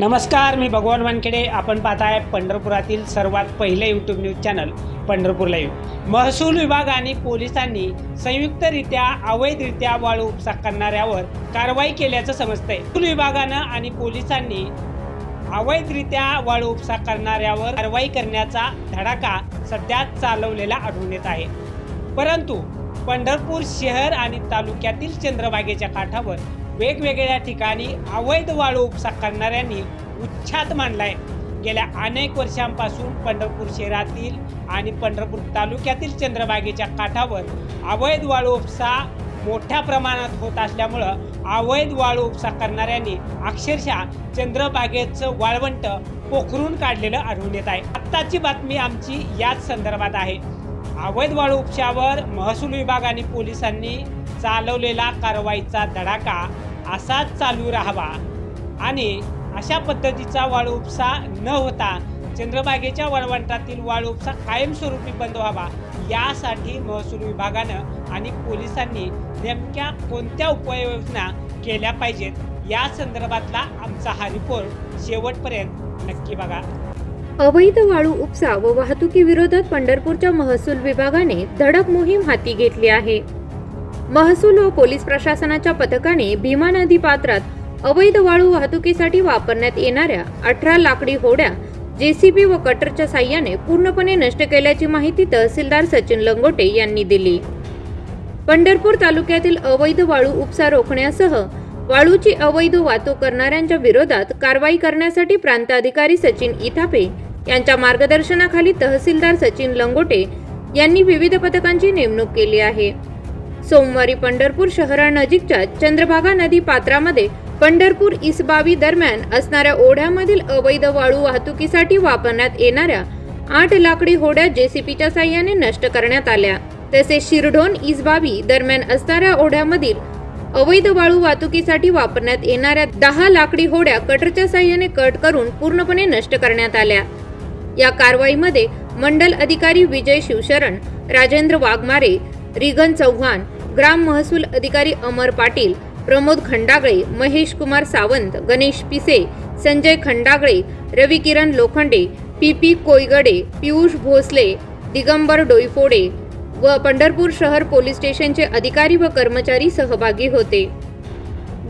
नमस्कार मी भगवान वानखेडे. आपण पाहताय पंढरपुरातील सर्वात पहिले YouTube news channel Pandharpur live महसूल विभाग आणि पोलिसांनी संयुक्तरित्या अवैधरित्या वाळू उपसा करणाऱ्यावर कारवाई केल्याचं समजतंय. महसूल विभागानं आणि पोलिसांनी अवैधरित्या वाळू उपसा करणाऱ्यावर कारवाई करण्याचा धडाका सध्या चालवलेला आढळून येत आहे. परंतु पंढरपूर शहर आणि तालुक्यातील चंद्रबागेच्या काठावर वेगवेगळ्या ठिकाणी अवैध वाळू उपसा करणाऱ्यांनी उच्छाद मांडलाय. गेल्या अनेक वर्षांपासून पंढरपूर शहरातील आणि पंढरपूर तालुक्यातील चंद्रबागेच्या काठावर अवैध वाळू उपसा मोठ्या प्रमाणात होत असल्यामुळं अवैध वाळू उपसा करणाऱ्यांनी अक्षरशः चंद्रबागेचं वाळवंट पोखरून काढलेलं आढळून येत आहे. आत्ताची बातमी आमची याच संदर्भात आहे. अवैध वाळू उपशावर महसूल विभाग आणि पोलिसांनी चालवलेला कारवाईचा धडाका असाच चालू राहावा. आणि अशा पद्धतीचा वाळू उपसा न होता चंद्रभागेच्या वळवंटातील वाळू उपसा कायमस्वरूपी बंद व्हावा. यासाठी महसूल विभागानं आणि पोलिसांनी नेमक्या कोणत्या उपाययोजना केल्या पाहिजेत? या संदर्भातला आमचा हा रिपोर्ट शेवटपर्यंत नक्की बघा. अवैध वाळू उपसा व वाहतुकीविरोधात पंढरपूरच्या महसूल विभागाने धडक मोहीम हाती घेतली आहे. महसूल व पोलीस प्रशासनाच्या पथकाने भीमा नदी पात्रात अवैध वाळू वाहतुकीसाठी वापरण्यात येणाऱ्या अठरा लाकडी होड्या जेसीबी व कटरच्या साह्याने पूर्णपणे नष्ट केल्याची माहिती तहसीलदार सचिन लंगोटे यांनी दिली. पंढरपूर तालुक्यातील अवैध वाळू उपसा रोखण्यासह वाळूची अवैध वाहतूक करणाऱ्यांच्या विरोधात कारवाई करण्यासाठी प्रांताधिकारी सचिन इथापे यांच्या मार्गदर्शनाखाली तहसीलदार सचिन लंगोटे यांनी विविध पथकांची नेमणूक केली आहे. सोमवारी पंढरपूर शहरानजीकच्या चंद्रभागा नदी पात्रामध्ये पंढरपूर इसबावी दरम्यान असणाऱ्या ओढ्यामधील अवैध वाळू वाहतुकीसाठी वापरण्यात येणाऱ्या आठ लाकडी होड्या जेसीपीच्या साह्याने नष्ट करण्यात आल्या. तसेच शिरढोण इसबावी दरम्यान असणाऱ्या ओढ्यामधील अवैध वाळू वाहतुकीसाठी वापरण्यात येणाऱ्या दहा लाकडी होड्या कटरच्या साह्याने कट करून पूर्णपणे नष्ट करण्यात आल्या. या कारवाईमध्ये मंडल अधिकारी विजय शिवशरण राजेंद्र वाघमारे रिगन चव्हाण ग्राम महसूल अधिकारी अमर पाटील प्रमोद खंडागळे महेश कुमार सावंत गणेश पिसे संजय खंडागळे रवी किरण लोखंडे पी पी कोयगडे पियुष भोसले दिगंबर डोईफोडे व पंढरपूर शहर पोलीस स्टेशनचे अधिकारी व कर्मचारी सहभागी होते.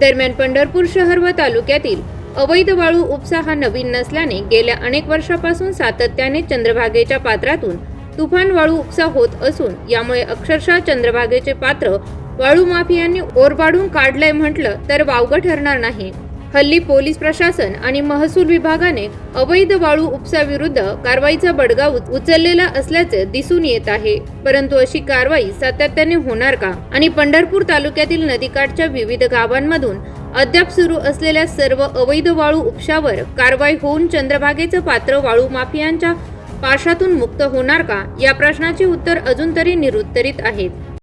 दरम्यान पंढरपूर शहर व तालुक्यातील अवैध वाळू उपसा हा नवीन नसल्याने गेल्या अनेक वर्षापासून सातत्याने चंद्रभागेच्या पात्रातून तुफान वाळू उपसा होत असून यामुळे अक्षरशः चंद्रभागेचे पात्र वाळू माफियांनी ओरबाडून काढलंय म्हटलं तर वावगं ठरणार नाही. हल्ली पोलीस प्रशासन आणि महसूल विभागाने अवैध वाळू उपसाविरुद्ध कारवाईचा बडगा उचललेला असल्याचे दिसून येत आहे. परंतु अशी कारवाई सातत्याने होणार का? आणि पंढरपूर तालुक्यातील नदीकाठच्या विविध गावांमधून अद्याप सुरू असलेल्या सर्व अवैध वाळू उपशावर कारवाई होऊन चंद्रभागेचं पात्र वाळू माफियांच्या पाशातून मुक्त होणार का? या प्रश्नाचे उत्तर अजून तरी निरुत्तरित आहेत.